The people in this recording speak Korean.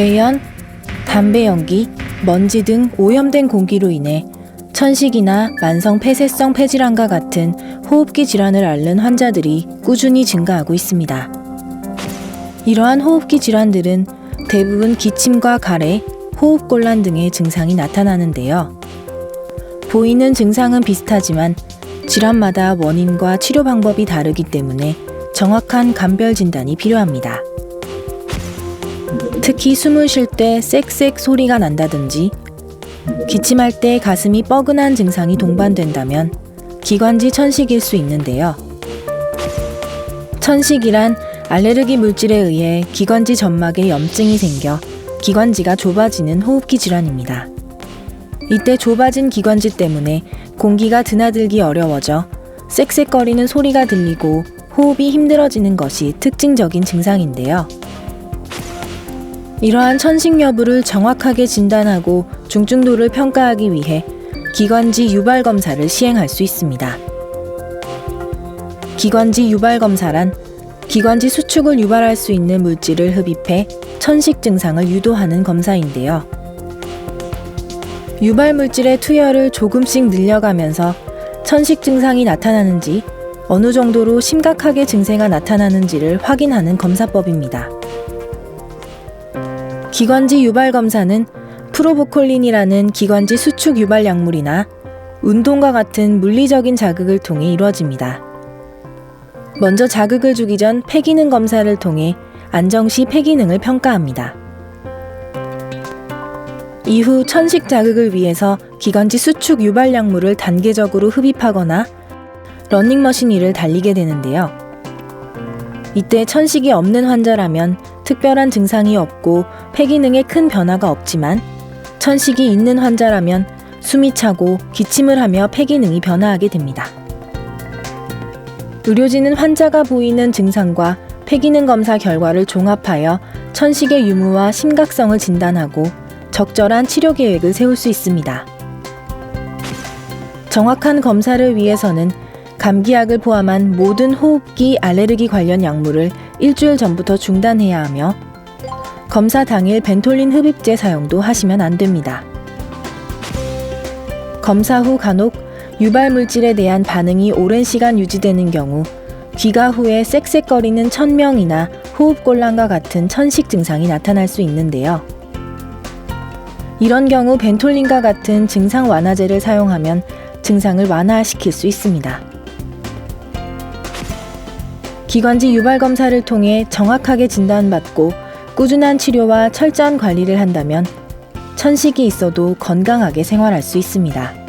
매연, 담배 연기, 먼지 등 오염된 공기로 인해 천식이나 만성 폐쇄성 폐질환과 같은 호흡기 질환을 앓는 환자들이 꾸준히 증가하고 있습니다. 이러한 호흡기 질환들은 대부분 기침과 가래, 호흡곤란 등의 증상이 나타나는데요. 보이는 증상은 비슷하지만 질환마다 원인과 치료 방법이 다르기 때문에 정확한 감별 진단이 필요합니다. 특히 숨을 쉴 때 쌕쌕 소리가 난다든지 기침할 때 가슴이 뻐근한 증상이 동반된다면 기관지 천식일 수 있는데요. 천식이란 알레르기 물질에 의해 기관지 점막에 염증이 생겨 기관지가 좁아지는 호흡기 질환입니다. 이때 좁아진 기관지 때문에 공기가 드나들기 어려워져 쌕쌕거리는 소리가 들리고 호흡이 힘들어지는 것이 특징적인 증상인데요. 이러한 천식 여부를 정확하게 진단하고 중증도를 평가하기 위해 기관지 유발 검사를 시행할 수 있습니다. 기관지 유발 검사란 기관지 수축을 유발할 수 있는 물질을 흡입해 천식 증상을 유도하는 검사인데요. 유발 물질의 투여를 조금씩 늘려가면서 천식 증상이 나타나는지 어느 정도로 심각하게 증세가 나타나는지를 확인하는 검사법입니다. 기관지 유발 검사는 프로보콜린이라는 기관지 수축 유발 약물이나 운동과 같은 물리적인 자극을 통해 이루어집니다. 먼저 자극을 주기 전 폐기능 검사를 통해 안정 시 폐기능을 평가합니다. 이후 천식 자극을 위해서 기관지 수축 유발 약물을 단계적으로 흡입하거나 러닝머신 위를 달리게 되는데요. 이때 천식이 없는 환자라면 특별한 증상이 없고 폐기능에 큰 변화가 없지만 천식이 있는 환자라면 숨이 차고 기침을 하며 폐기능이 변화하게 됩니다. 의료진은 환자가 보이는 증상과 폐기능 검사 결과를 종합하여 천식의 유무와 심각성을 진단하고 적절한 치료 계획을 세울 수 있습니다. 정확한 검사를 위해서는 감기약을 포함한 모든 호흡기 알레르기 관련 약물을 일주일 전부터 중단해야 하며 검사 당일 벤톨린 흡입제 사용도 하시면 안 됩니다. 검사 후 간혹 유발 물질에 대한 반응이 오랜 시간 유지되는 경우 귀가 후에 쌕쌕거리는 천명이나 호흡곤란과 같은 천식 증상이 나타날 수 있는데요. 이런 경우 벤톨린과 같은 증상 완화제를 사용하면 증상을 완화시킬 수 있습니다. 기관지 유발 검사를 통해 정확하게 진단받고 꾸준한 치료와 철저한 관리를 한다면 천식이 있어도 건강하게 생활할 수 있습니다.